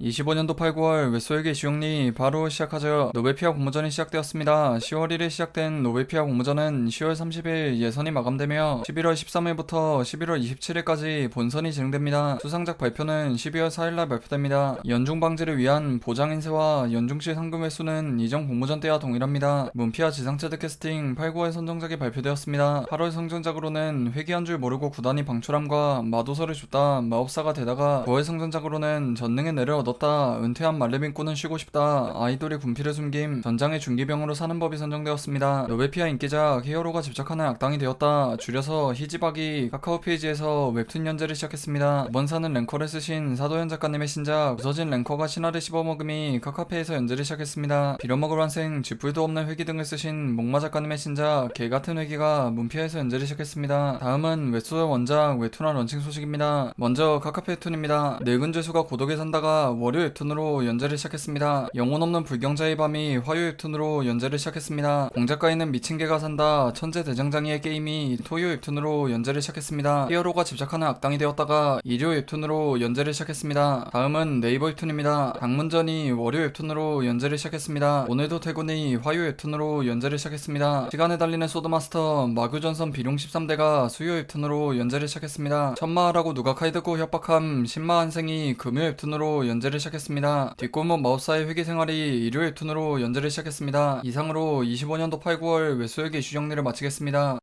25년도 8, 9월 웹소액의 주영리 바로 시작하죠. 노베피아 공모전이 시작되었습니다. 10월 1일 시작된 노베피아 공모전은 10월 30일 예선이 마감되며 11월 13일부터 11월 27일까지 본선이 진행됩니다. 수상작 발표는 12월 4일날 발표됩니다. 연중 방지를 위한 보장 인쇄와 연중시 상금 횟수는 이전 공모전 때와 동일합니다. 문피아 지상체드 캐스팅 8, 9월 선정작이 발표되었습니다. 8월 선정작으로는 회귀한 줄 모르고 구단이 방출함과 마도서를 줬다 마법사가 되다가 9월 선정작으로는 전능의 내를 얻 었다 은퇴한 말레빈꾼은 쉬고 싶다 아이돌의 군필을 숨김 전장의 중기병으로 사는 법이 선정되었습니다. 노베피아 인기작 히어로가 집착하는 악당이 되었다 줄여서 히지박이 카카오 페이지에서 웹툰 연재를 시작했습니다. 이번 사는 랭커를 쓰신 사도현 작가님의 신작 부서진 랭커가 신화를 씹어먹음이 카카페에서 연재를 시작했습니다. 빌어먹을 환생 쥐뿔도 없는 회기 등을 쓰신 목마 작가님의 신작 개같은 회기가 문피아에서 연재를 시작했습니다. 다음은 웹소설 원작 웹툰화 런칭 소식입니다. 먼저 카카페 웹툰입니다. 늙은 죄수가 고독에 산다가 월요 웹툰으로 연재를 시작했습니다. 영혼 없는 불경자의 밤이 화요 웹툰으로 연재를 시작했습니다. 공작가에는 미친 개가 산다 천재 대장장이의 게임이 토요 웹툰으로 연재를 시작했습니다. 히어로가 집착하는 악당이 되었다가 일요 웹툰으로 연재를 시작했습니다. 다음은 네이버 웹툰입니다. 방문전이 월요 웹툰으로 연재를 시작했습니다. 오늘도 퇴근이 화요 웹툰으로 연재를 시작했습니다. 시간에 달리는 소드마스터 마규전선 비룡 13대가 수요 웹툰으로 연재를 시작했습니다. 천마하라고 누가 칼 듣고 협박함 신마 한생이 금요 웹툰으로 연재 를 시작했습니다. 뒷골목 마법사의 회계 생활이 일요 웹툰으로 연재를 시작했습니다. 이상으로 25년도 8, 9월 외소역의 이슈 정리를 마치겠습니다.